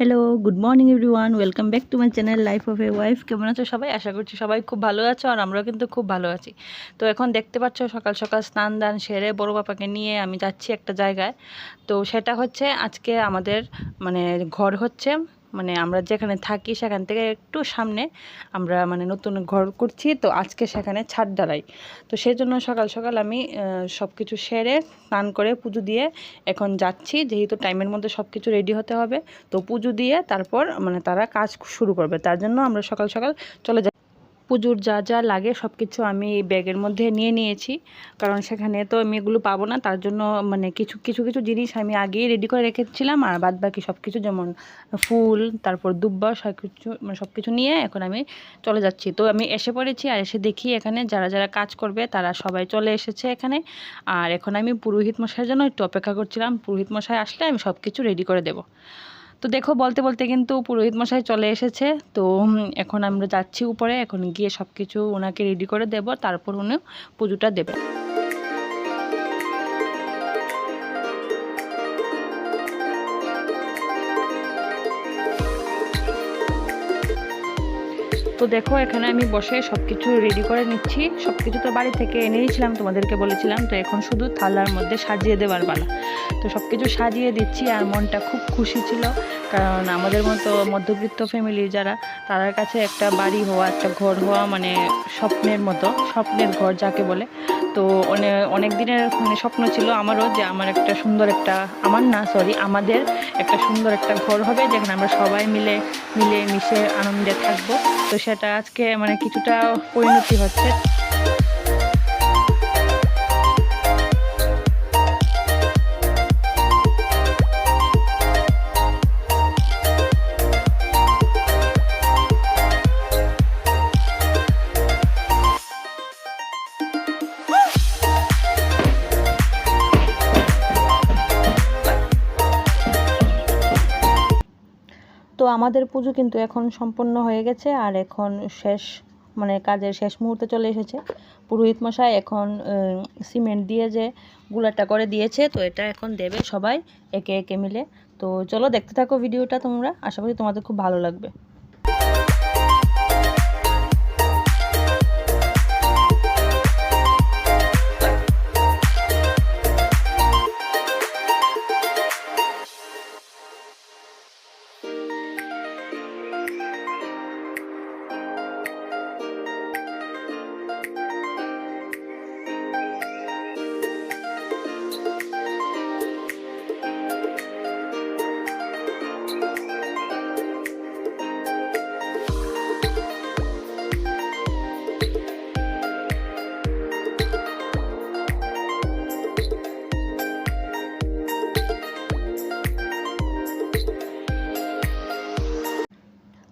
Hello good morning everyone welcome back to my channel life of a wife কেমন আছো সবাই? আশা করছি সবাই খুব ভালো আছো আর আমরাও কিন্তু খুব ভালো আছি। তো এখন দেখতে পাচ্ছ সকাল সকাল স্নান দান সেরে বড় বাপাকে নিয়ে আমি যাচ্ছি একটা জায়গায়। তো সেটা হচ্ছে আজকে আমাদের মানে ঘর হচ্ছে মানে আমরা যেখানে থাকি সেখান থেকে একটু সামনে আমরা মানে নতুন ঘর করছি। তো আজকে সেখানে ছাদ ডালাই তো সেই জন্য সকাল সকাল আমি সব কিছু সেরে, স্নান করে, পুজো দিয়ে এখন যাচ্ছি। যেহেতু টাইমের মধ্যে সব কিছু রেডি হতে হবে, তো পুজো দিয়ে তারপর মানে তারা কাজ শুরু করবে। তার জন্য আমরা সকাল সকাল চলে যাই পুজোর যা যা লাগে সব কিছু আমি এই ব্যাগের মধ্যে নিয়ে নিয়েছি। কারণ সেখানে তো আমি এগুলো পাবো না, তার জন্য মানে কিছু কিছু কিছু জিনিস আমি আগেই রেডি করে রেখেছিলাম আর বাদ বাকি সব কিছু যেমন ফুল, তারপর দুব্বা সব কিছু মানে সব কিছু নিয়ে এখন আমি চলে যাচ্ছি। তো আমি এসে পড়েছি আর এসে দেখি এখানে যারা যারা কাজ করবে তারা সবাই চলে এসেছে এখানে। আর এখন আমি পুরোহিত মশাইয়ের জন্য একটু অপেক্ষা করছিলাম, পুরোহিত মশাই আসলে আমি সব কিছু রেডি করে দেবো। তো দেখো, বলতে বলতে কিন্তু পুরোহিত মশাই চলে এসেছে। তো এখন আমরা যাচ্ছি উপরে। এখন গিয়ে সব কিছু ওনাকে রেডি করে দেব। তারপর উনি পুজোটা দেবে তো দেখো, এখানে আমি বসে সব কিছু রেডি করে নিচ্ছি। সব কিছু তো বাড়ি থেকে এনেছিলাম তোমাদেরকে বলেছিলাম। তো এখন শুধু থালার মধ্যে সাজিয়ে দেওয়ার পালা। তো সব কিছু সাজিয়ে দিচ্ছি আর মনটা খুব খুশি ছিল। কারণ আমাদের মতো মধ্যবিত্ত ফ্যামিলি যারা, তাদের কাছে একটা বাড়ি হওয়া, একটা ঘর হওয়া মানে স্বপ্নের মতো, স্বপ্নের ঘর যাকে বলে। তো অনেক অনেক দিনের মানে স্বপ্ন ছিল আমারও যে আমার একটা সুন্দর একটা, আমার না সরি আমাদের একটা সুন্দর একটা ঘর হবে, যেখানে আমরা সবাই মিলে মিলে মিশে আনন্দে থাকব। তো সেটা আজকে মানে কিছুটা পরিণতি হচ্ছে। তো আমাদের পুজো কিন্তু এখন সম্পন্ন হয়ে গেছে আর এখন শেষ মানে কাজের শেষ মুহূর্তে চলে এসেছে। পুরোহিত মশাই এখন সিমেন্ট দিয়ে যে গুলাটা করে দিয়েছে, তো এটা এখন দেবে সবাই একে একে মিলে। তো চলো দেখতে থাকো ভিডিওটা তোমরা। আশা করি তোমাদের খুব ভালো লাগবে।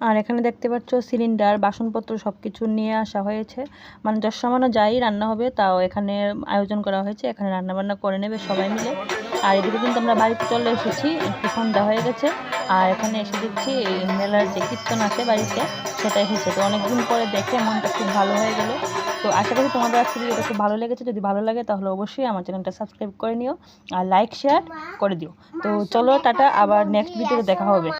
আর এখানে দেখতে পাচ্ছ সিলিন্ডার, বাসনপত্র সব কিছু নিয়ে আসা হয়েছে। মানে যশ সামান্য যাই রান্না হবে তাও এখানে আয়োজন করা হয়েছে। এখানে রান্না বান্না করে নেবে সবাই মিলে। আর এদিকে কিন্তু আমরা বাড়িতে চলে এসেছি। একটু সন্ধ্যা হয়ে গেছে। আর এখানে এসে দেখছি এই মেলার যে কীর্তন আছে বাড়িতে, সেটা এসেছে। তো অনেকদিন পরে দেখে মনটা খুব ভালো হয়ে গেল। তো আশা করি তোমাদের আজকে ভিডিওটা খুব ভালো লেগেছে। যদি ভালো লাগে তাহলে অবশ্যই আমার চ্যানেলটা সাবস্ক্রাইব করে নিও। আর লাইক, শেয়ার করে দিও। তো চলো, টাটা। আবার নেক্সট ভিডিওতে দেখা হবে।